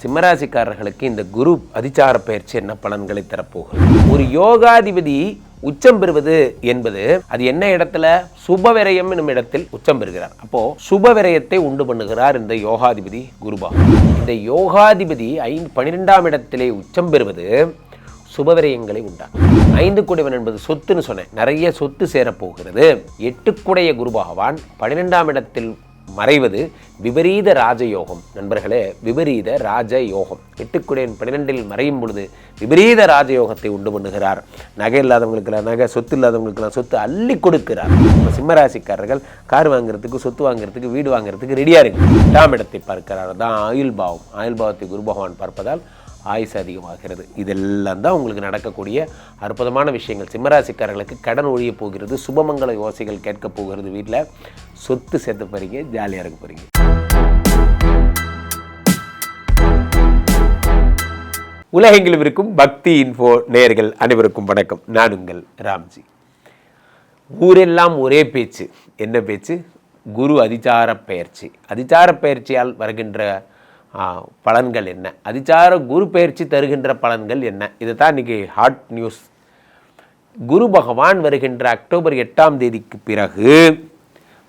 சிம்மராசிக்காரர்களுக்கு இந்த குரு அதிச்சார பயிற்சி என்ன பலன்களை தரப்போகிறது ஒரு யோகாதிபதி உச்சம் பெறுவது என்பது அது என்ன இடத்துல? சுபவிரயம் என்னும் இடத்தில் உச்சம் பெறுகிறார். அப்போ சுபவிரயத்தை உண்டு பண்ணுகிறார் இந்த யோகாதிபதி குருபா இந்த யோகாதிபதி ஐந்து பன்னிரெண்டாம் இடத்திலே உச்சம் பெறுவது சுபவிரயங்களை உண்டா ஐந்து குடைவன் என்பது சொத்துன்னு சொன்னேன். நிறைய சொத்து சேரப்போகிறது. எட்டுக்குடைய குரு பகவான் பனிரெண்டாம் இடத்தில் மறைவது விபரீத ராஜயோகம். நண்பர்களே விபரீத ராஜயோகம். எட்டுக்குடையன் பன்னிரெண்டில் மறையும் பொழுது விபரீத ராஜயோகத்தை உண்டு பண்ணுகிறார். நகை இல்லாதவங்களுக்கெல்லாம் நகை சொத்து இல்லாதவங்களுக்கெல்லாம் சொத்து அள்ளி கொடுக்கிறார். இப்போ சிம்மராசிக்காரர்கள் கார் வாங்குறதுக்கு சொத்து வாங்குறதுக்கு வீடு வாங்குறதுக்கு ரெடியாக இருக்கு எட்டாம் இடத்தை பார்க்கிறார். தான் ஆயுள் பாவம். ஆயுள் பாவத்தை குரு பகவான் பார்ப்பதால் ஆயுசு அதிகமாகிறது. இதெல்லாம் தான் உங்களுக்கு நடக்கக்கூடிய அற்புதமான விஷயங்கள். சிம்மராசிக்காரர்களுக்கு கடன் ஒழிய போகிறது சுபமங்கல யோசைகள் கேட்க போகிறது வீட்டில் சொத்து சேர்த்து போறீங்க ஜாலியாக இருக்க போறீங்க. உலகெங்கிலும் இருக்கும் பக்தி இன்ஃபோ நேயர்கள் அனைவருக்கும் வணக்கம். நான் உங்கள் ராம்ஜி. ஊரெல்லாம் ஒரே பேச்சு. என்ன பேச்சு? குரு அதிச்சார பயிற்சி அதிச்சார பயிற்சியால் வருகின்ற பலன்கள் என்ன? அதிச்சார குரு பயிற்சி தருகின்ற பலன்கள் என்ன? இதுதான் இன்றைக்கி ஹாட் நியூஸ் குரு பகவான் வருகின்ற அக்டோபர் எட்டாம் தேதிக்கு பிறகு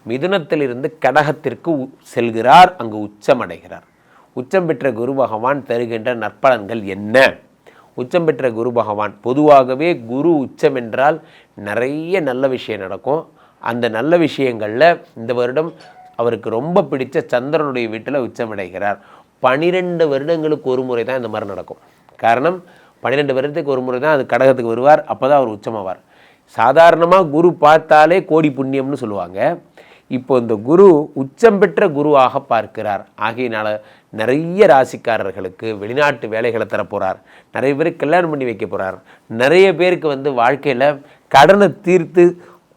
மிதுனத்திலிருந்து கடகத்திற்கு செல்கிறார். அங்கு உச்சமடைகிறார். உச்சம் பெற்ற குரு பகவான் தருகின்ற நற்பலன்கள் என்ன? உச்சம் பெற்ற குரு பகவான். பொதுவாகவே குரு உச்சம் என்றால் நிறைய நல்ல விஷயம் நடக்கும். அந்த நல்ல விஷயங்களில் இந்த வருடம் அவருக்கு ரொம்ப பிடித்த சந்திரனுடைய வீட்டில் உச்சமடைகிறார். பனிரெண்டு வருடங்களுக்கு ஒரு முறை தான் இந்த மாதிரி நடக்கும். காரணம் பன்னிரெண்டு வருடத்துக்கு ஒரு முறை தான் அது கடகத்துக்கு வருவார் அப்போ தான் அவர் உச்சமாவார். சாதாரணமாக குரு பார்த்தாலே கோடி புண்ணியம்னு சொல்லுவாங்க. இப்போ இந்த குரு உச்சம் பெற்ற குருவாக பார்க்கிறார். ஆகையினால் நிறைய ராசிக்காரர்களுக்கு வெளிநாட்டு வேலைகளை தரப்போகிறார் நிறைய பேருக்கு கல்யாணம் பண்ணி வைக்க போகிறார் நிறைய பேருக்கு வந்து வாழ்க்கையில் கடனை தீர்த்து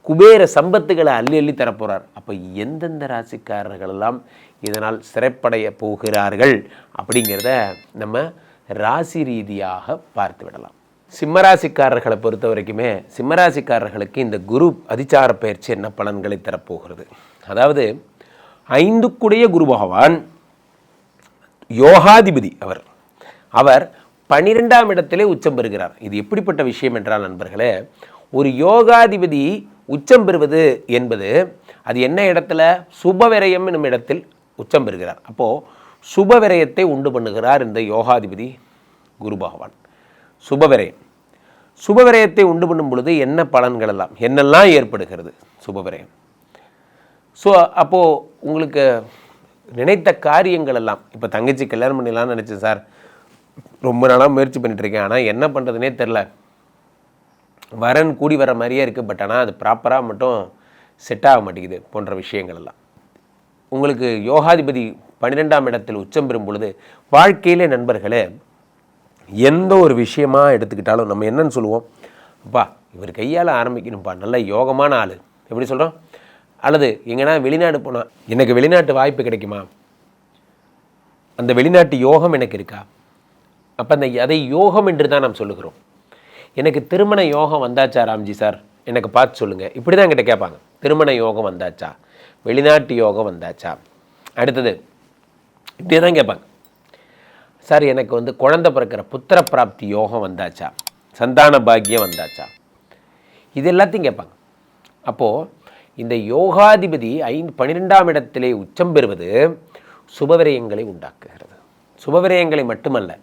குபேர சம்பத்துகளை அள்ளி அள்ளி தரப்போகிறார் அப்போ எந்தெந்த ராசிக்காரர்கள் எல்லாம் இதனால் சிறைப்படைய போகிறார்கள் அப்படிங்கிறத நம்ம ராசி ரீதியாக பார்த்து விடலாம். சிம்மராசிக்காரர்களை பொறுத்த வரைக்குமே சிம்மராசிக்காரர்களுக்கு இந்த குரு அதிச்சார பயிற்சி என்ன பலன்களை தரப்போகிறது? அதாவது ஐந்துக்குடைய குரு பகவான் யோகாதிபதி அவர். அவர் பனிரெண்டாம் இடத்திலே உச்சம் பெறுகிறார். இது எப்படிப்பட்ட விஷயம் என்றால் நண்பர்களே ஒரு யோகாதிபதி உச்சம் பெறுவது என்பது அது என்ன இடத்துல? சுபவிரயம் என்னும் இடத்தில் உச்சம் பெறுகிறார். அப்போது சுபவிரயத்தை உண்டு பண்ணுகிறார் இந்த யோகாதிபதி குரு பகவான். சுபவிரயம். சுபவிரயத்தை உண்டு பண்ணும் பொழுது என்ன பலன்கள் எல்லாம்? என்னெல்லாம் ஏற்படுகிறது சுபவிரயம்? ஸோ அப்போது உங்களுக்கு நினைத்த காரியங்கள் எல்லாம் இப்போ தங்கச்சி கல்யாணம் பண்ணிடலாம்னு நினச்சேன் சார். ரொம்ப நாளாக முயற்சி பண்ணிகிட்ருக்கேன் ஆனால் என்ன பண்ணுறதுனே தெரில வரன் கூடி வர மாதிரியே இருக்குது பட் ஆனால் அது ப்ராப்பராக மட்டும் செட் ஆக மாட்டேங்குது போன்ற விஷயங்கள் எல்லாம். உங்களுக்கு யோகாதிபதி பன்னிரெண்டாம் இடத்தில் உச்சம் பெறும் பொழுது வாழ்க்கையிலே நண்பர்களே எந்த ஒரு விஷயமா எடுத்துக்கிட்டாலும் நம்ம என்னன்னு சொல்லுவோம். அப்பா இவர் கையால் ஆரம்பிக்கணும்ப்பா நல்ல யோகமான ஆள். எப்படி சொல்கிறோம் அல்லது எங்கன்னா வெளிநாடு போனால் எனக்கு வெளிநாட்டு வாய்ப்பு கிடைக்குமா? அந்த வெளிநாட்டு யோகம் எனக்கு இருக்கா? அப்போ அந்த அதை யோகம் என்று தான் நாம் சொல்லுகிறோம். எனக்கு திருமண யோகம் வந்தாச்சா ராம்ஜி சார்? எனக்கு பார்த்து சொல்லுங்கள் இப்படி தான் என்கிட்ட கேட்பாங்க. திருமண யோகம் வந்தாச்சா? வெளிநாட்டு யோகம் வந்தாச்சா? அடுத்தது இப்படியே தான் கேட்பாங்க. சார் எனக்கு வந்து குழந்தை பிறக்கிற புத்திர பிராப்தி யோகம் வந்தாச்சா? சந்தான பாக்கியம் வந்தாச்சா? இது எல்லாத்தையும் கேட்பாங்க. அப்போது இந்த யோகாதிபதி ஐந்து பன்னிரெண்டாம் இடத்திலே உச்சம் பெறுவது சுபவிரயங்களை உண்டாக்குகிறது. சுபவிரயங்களை மட்டுமல்ல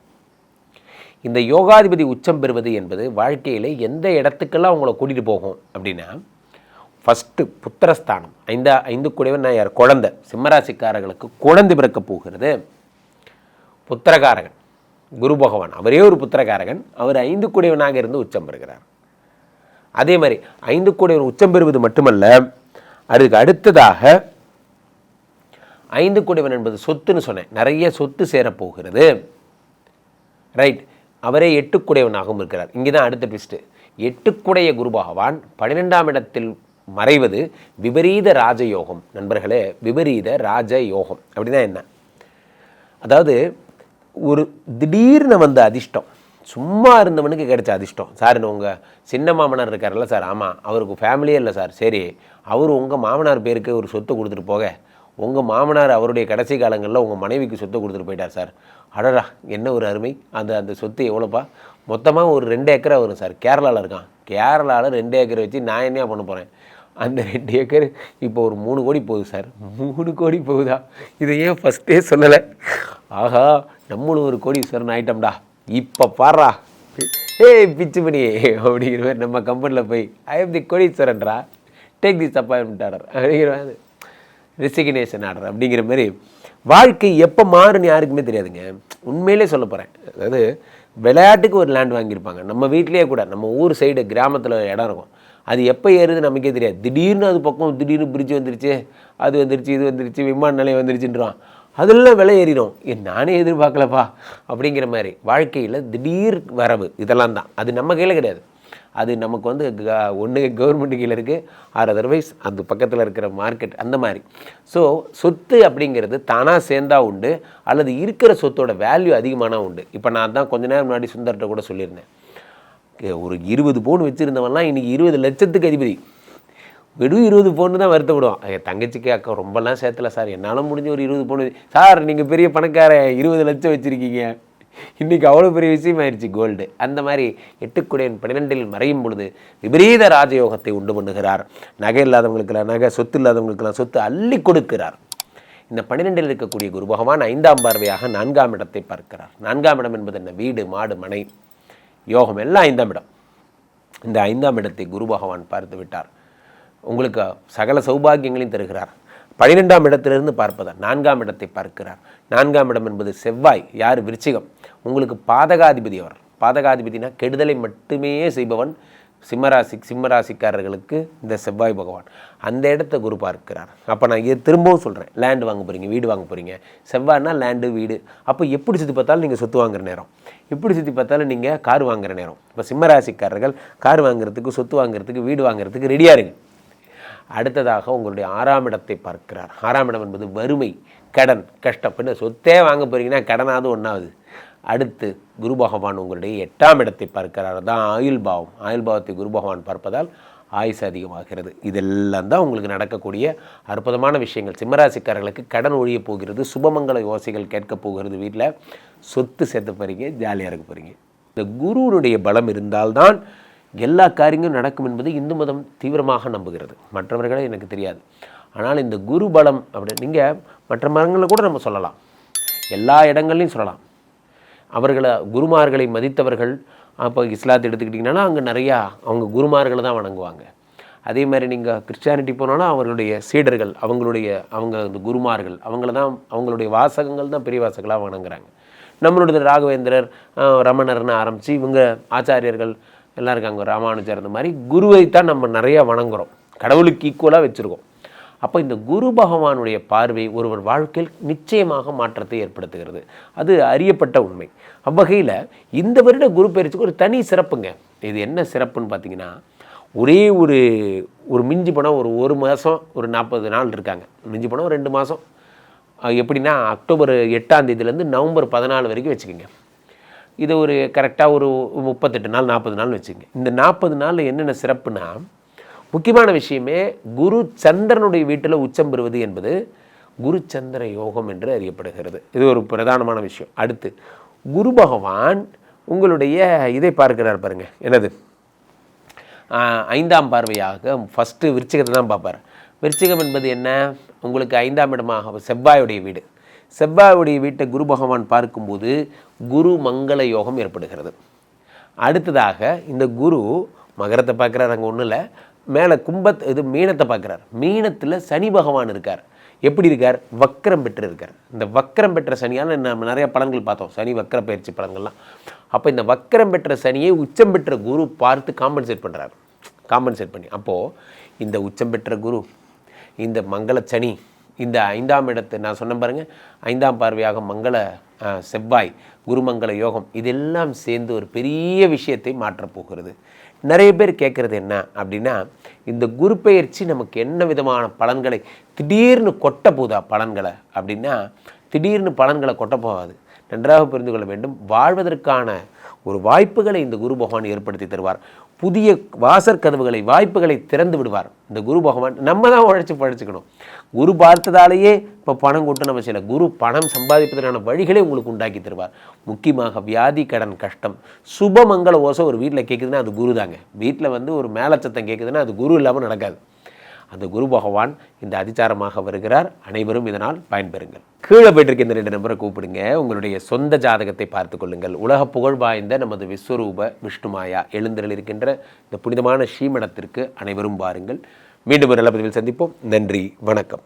இந்த யோகாதிபதி உச்சம் பெறுவது என்பது வாழ்க்கையிலே எந்த இடத்துக்கெல்லாம் அவங்கள கூட்டிகிட்டு போகும் அப்படின்னா ஃபஸ்ட்டு புத்திரஸ்தானம். ஐந்தா ஐந்து கூடவே நான் யார் குழந்தை. சிம்மராசிக்காரர்களுக்கு குழந்தை பிறக்கப் போகிறது. புத்திரகாரகன். குரு பகவான். அவரே ஒரு புத்திரகாரகன். அவர் ஐந்து கூடியவனாக இருந்து உச்சம் பெறுகிறார். அதே மாதிரி ஐந்து கூடியவன் உச்சம் பெறுவது மட்டுமல்ல அதுக்கு அடுத்ததாக ஐந்து கூடியவன் என்பது சொத்துன்னு சொன்னேன். நிறைய சொத்து சேரப்போகிறது ரைட். அவரே எட்டுக்குடையவனாகவும் இருக்கிறார். இங்கே தான் அடுத்த ட்விஸ்ட்டு. எட்டுக்குடைய குரு பகவான் பன்னிரெண்டாம் இடத்தில் மறைவது விபரீத ராஜயோகம். நண்பர்களே விபரீத ராஜயோகம். அப்படின்னா என்ன? அதாவது ஒரு திடீர்னு வந்த அதிர்ஷ்டம். சும்மா இருந்தவனுக்கு கிடைச்ச அதிர்ஷ்டம். சார் உங்கள் சின்ன மாமனார் இருக்கார்ல சார். ஆமாம் அவருக்கு ஃபேமிலியே இல்லை சார். சரி அவர் உங்கள் மாமனார் பேருக்கு ஒரு சொத்து கொடுத்துட்டு போக. உங்கள் மாமனார் அவருடைய கடைசி காலங்களில் உங்கள் மனைவிக்கு சொத்து கொடுத்துட்டு போயிட்டார் சார். அடடா என்ன ஒரு அருமை. அந்த அந்த சொத்து எவ்வளோப்பா? மொத்தமாக ஒரு ரெண்டு ஏக்கரை வரும் சார். கேரளாவில் இருக்கான். கேரளாவில் ரெண்டு ஏக்கரை வச்சு நான் என்ன பண்ண போகிறேன் அந்த ரெண்டு ஏக்கர் இப்போ ஒரு மூணு கோடி போகுது சார். மூணு கோடி போகுதா? இதை ஏன் ஃபஸ்ட்டே சொல்லலை. ஆஹா நம்மளும் ஒரு கோடீஸ்வரன் ஆயிட்டம்டா. இப்போ பாடுறா ஏய் பிச்சு பண்ணியே அப்படிங்கிற மாதிரி நம்ம கம்பெனியில் போய் ஐ எம் தி கோடீஸ்வரன்டா டேக் திஸ் அப்பாயின்மெண்ட் ஆர்டர் அப்படிங்கிற மாதிரி ரெசிக்னேஷன் ஆர்டர் அப்படிங்கிற மாதிரி வாழ்க்கை எப்போ மாறுன்னு யாருக்குமே தெரியாதுங்க. உண்மையிலே சொல்ல போகிறேன் அதாவது விளையாட்டுக்கு ஒரு லேண்ட் வாங்கியிருப்பாங்க. நம்ம வீட்லேயே கூட நம்ம ஊர் சைடு கிராமத்தில் இடம் இருக்கும். அது எப்போ ஏறுது நமக்கே தெரியாது. திடீர்னு அது பக்கம் திடீர்னு பிரிட்ஜ் வந்துருச்சு அது வந்துருச்சு இது வந்துருச்சு விமான நிலையம் வந்துருச்சுன்றான் அதெல்லாம் விலை ஏறிடும். நானே எதிர்பார்க்கலப்பா. அப்படிங்கிற மாதிரி வாழ்க்கையில் திடீர் வரவு இதெல்லாம் தான். அது நம்ம கையில் கிடையாது. அது நமக்கு வந்து ஒன்று கவர்மெண்ட்டு கீழே இருக்குது ஆர் அதர்வைஸ் அந்த பக்கத்தில் இருக்கிற மார்க்கெட் அந்த மாதிரி. ஸோ சொத்து அப்படிங்கிறது தானாக சேர்ந்தா உண்டு அல்லது இருக்கிற சொத்தோட வேல்யூ அதிகமானா உண்டு. இப்போ நான் தான் கொஞ்ச நேரம் முன்னாடி சுந்தர்கிட்ட கூட சொல்லியிருந்தேன். ஒரு இருபது பவுன் வச்சுருந்தவன்லாம் இன்றைக்கி இருபது லட்சத்துக்கு அதிபதி. வெறும் இருபது பவுன் தான் வருத்தப்படுவோம் என் தங்கச்சிக்கு அக்கா ரொம்பலாம் சேர்த்தல சார். என்னால் முடிஞ்ச ஒரு இருபது பவுன் சார் நீங்கள் பெரிய பணக்கார இருபது லட்சம் வச்சுருக்கீங்க. இன்றைக்கி அவ்வளோ பெரிய விஷயம் ஆயிடுச்சு கோல்டு அந்த மாதிரி எட்டுக்குடையன் பன்னிரெண்டில் மறையும் பொழுது விபரீத ராஜயோகத்தை உண்டு பண்ணுகிறார். நகை இல்லாதவங்களுக்கெல்லாம் நகை சொத்து இல்லாதவங்களுக்கெல்லாம் சொத்து அள்ளி கொடுக்கிறார். இந்த பன்னிரெண்டில் இருக்கக்கூடிய குரு பகவான் ஐந்தாம் பார்வையாக நான்காம் இடத்தை பார்க்கிறார். நான்காம் இடம் என்பது என்ன? வீடு மாடு மனை யோகம் எல்லாம் ஐந்தாம் இடம். இந்த ஐந்தாம் இடத்தை குரு பகவான் பார்த்து விட்டார். உங்களுக்கு சகல சௌபாகியங்களையும் தருகிறார். பன்னிரெண்டாம் இடத்திலிருந்து பார்ப்பதால் நான்காம் இடத்தை பார்க்கிறார். நான்காம் இடம் என்பது செவ்வாய் யார்? விருச்சிகம். உங்களுக்கு பாதகாதிபதி அவர். பாதகாதிபதினா கெடுதலை மட்டுமே செய்பவன் சிம்மராசி சிம்மராசிக்காரர்களுக்கு இந்த செவ்வாய் பகவான். அந்த இடத்த குரு பார்க்கிறார். அப்போ நான் இது திரும்பவும் சொல்கிறேன் லேண்டு வாங்க போகிறீங்க வீடு வாங்க போகிறீங்க செவ்வாய்னா லேண்டு வீடு. அப்போ எப்படி சுற்றி பார்த்தாலும் நீங்கள் சொத்து வாங்குற நேரம். எப்படி சுற்றி பார்த்தாலும் நீங்கள் கார் வாங்குற நேரம். இப்போ சிம்மராசிக்காரர்கள் கார் வாங்குறதுக்கு சொத்து வாங்குறதுக்கு வீடு வாங்குறதுக்கு ரெடியாக இருங்க. அடுத்ததாக உங்களுடைய ஆறாம் இடத்தை பார்க்கிறார். ஆறாம் இடம் என்பது வறுமை கடன் கஷ்டம். என்ன சொத்தே வாங்க போகிறீங்கன்னா கடனாவது ஒன்றாவது அடுத்து குரு பகவான் உங்களுடைய எட்டாம் இடத்தை பார்க்கிறார். தான் ஆயுள் பாவம். ஆயுள் பாவத்தை குரு பகவான் பார்ப்பதால் ஆயுசு அதிகமாகிறது. இதெல்லாம் தான் உங்களுக்கு நடக்கக்கூடிய அற்புதமான விஷயங்கள். சிம்மராசிக்காரர்களுக்கு கடன் ஒழிய போகிறது சுபமங்கல யோசைகள் கேட்க போகிறது வீட்டில் சொத்து சேர்த்து போகிறீங்க ஜாலியாக இருக்க போகிறீங்க இந்த குருவனுடைய பலம் இருந்தால்தான் எல்லா காரியங்களும் நடக்கும் என்பது இந்து மதம் தீவிரமாக நம்புகிறது. மற்றவர்களே எனக்கு தெரியாது. ஆனால் இந்த குரு பலம் அப்படின்னு நீங்கள் மற்ற மதங்களில் கூட நம்ம சொல்லலாம். எல்லா இடங்கள்லையும் சொல்லலாம். அவர்களை குருமார்களை மதித்தவர்கள் அப்போ இஸ்லாத்தை எடுத்துக்கிட்டிங்கன்னா அங்கே நிறையா அவங்க குருமார்களை தான் வணங்குவாங்க. அதே மாதிரி நீங்கள் கிறிஸ்டியானிட்டி போனாலும் அவர்களுடைய சீடர்கள் அவங்களுடைய அவங்க அந்த குருமார்கள் அவங்கள தான் அவங்களுடைய வாசகங்கள் தான் பெரிய வாசகங்களாக வணங்குறாங்க. நம்மளுடைய ராகவேந்திரர் ரமணர்னு ஆரம்பித்து இவங்க ஆச்சாரியர்கள் எல்லாம் இருக்காங்க ராமானுஜர் அந்த மாதிரி குருவை தான் நம்ம நிறையா வணங்குறோம். கடவுளுக்கு ஈக்குவலாக வச்சுருக்கோம். அப்போ இந்த குரு பகவானுடைய பார்வை ஒருவர் வாழ்க்கையில் நிச்சயமாக மாற்றத்தை ஏற்படுத்துகிறது. அது அறியப்பட்ட உண்மை. அவ்வகையில் இந்த வருட குரு பயிற்சிக்கு ஒரு தனி சிறப்புங்க. இது என்ன சிறப்புன்னு பார்த்தீங்கன்னா ஒரே ஒரு ஒரு மிஞ்சி போனால் ஒரு ஒரு மாதம் ஒரு நாற்பது நாள் இருக்காங்க. மிஞ்சி போனால் ரெண்டு மாதம் எப்படின்னா அக்டோபர் எட்டாம் தேதியிலேருந்து நவம்பர் பதினாலு வரைக்கும் வச்சுக்கோங்க. இது ஒரு கரெக்டாக ஒரு முப்பத்தெட்டு நாள் நாற்பது நாள் வச்சுக்கோங்க. இந்த நாற்பது நாளில் என்னென்ன சிறப்புனா முக்கியமான விஷயமே குரு சந்திரனுடைய வீட்டில் உச்சம் பெறுவது என்பது குரு சந்திர யோகம் என்று அறியப்படுகிறது. இது ஒரு பிரதானமான விஷயம். அடுத்து குரு பகவான் உங்களுடைய இதை பார்க்கிறார் பாருங்கள் என்னது? ஐந்தாம் பார்வையாக ஃபஸ்ட்டு விருச்சிகத்தை தான் பார்ப்பார். விருச்சிகம் என்பது என்ன? உங்களுக்கு ஐந்தாம் இடமாக செவ்வாயுடைய வீடு. செவ்வாயுடைய வீட்டை குரு பகவான் பார்க்கும்போது குரு மங்கள யோகம் ஏற்படுகிறது. அடுத்ததாக இந்த குரு மகரத்தை பார்க்குறாரு அங்கே ஒன்றும் இல்லை. மேலே கும்பத் இது மீனத்தை பார்க்குறார். மீனத்தில் சனி பகவான் இருக்கார். எப்படி இருக்கார்? வக்கரம் பெற்று இருக்கார் இந்த வக்கரம் பெற்ற சனியால் நம்ம நிறைய பலன்கள் பார்த்தோம். சனி வக்கர பயிற்சி பலன்கள்லாம். அப்போ இந்த வக்கரம் பெற்ற சனியை உச்சம் பெற்ற குரு பார்த்து காம்பன்சேட் பண்ணுறார் காம்பன்சேட் பண்ணி. அப்போது இந்த உச்சம் பெற்ற குரு இந்த மங்கள சனி இந்த ஐந்தாம் இடத்தை நான் சொன்ன பாருங்கள் ஐந்தாம் பார்வையாக மங்கள செவ்வாய் குருமங்கள யோகம் இதெல்லாம் சேர்ந்து ஒரு பெரிய விஷயத்தை மாற்றப் போகிறது. நிறைய பேர் கேட்குறது என்ன அப்படின்னா இந்த குரு பெயர்ச்சி நமக்கு என்ன விதமான பலன்களை திடீர்னு கொட்ட போதா பலன்களை அப்படின்னா திடீர்னு பலன்களை கொட்ட போகாது. நன்றாக புரிந்து கொள்ள வேண்டும். வாழ்வதற்கான ஒரு வாய்ப்புகளை இந்த குரு பகவான் ஏற்படுத்தி தருவார். புதிய வாசற் கதவுகளை வாய்ப்புகளை திறந்து விடுவார். இந்த குரு பகவான் நம்ம தான் உழைச்சி பழைச்சிக்கணும். குரு பார்த்ததாலேயே இப்போ பணம் கொட்டு நம்ம செய்யலை குரு பணம் சம்பாதிப்பதற்கான வழிகளை உங்களுக்கு உண்டாக்கி தருவார். முக்கியமாக வியாதி கடன் கஷ்டம். சுபமங்கள ஓசை ஒரு வீட்டில் கேட்குதுன்னா அது குரு தாங்க வீட்டில் வந்து ஒரு மேலச்சத்தம் கேட்குதுன்னா அது குரு இல்லாமல் நடக்காது. அந்த குரு பகவான் இந்த அதிச்சாரமாக வருகிறார். அனைவரும் இதனால் பயன்பெறுங்கள். கீழே போயிட்டு இந்த ரெண்டு நம்பரை கூப்பிடுங்க. உங்களுடைய சொந்த ஜாதகத்தை பார்த்து கொள்ளுங்கள். உலக புகழ் வாய்ந்த நமது விஸ்வரூப விஷ்ணுமாயா எழுந்தரில் இருக்கின்ற இந்த புனிதமான ஸ்ரீமடத்திற்கு அனைவரும் பாருங்கள் மீண்டும் ஒரு நல்ல பதிவில் சந்திப்போம். நன்றி. வணக்கம்.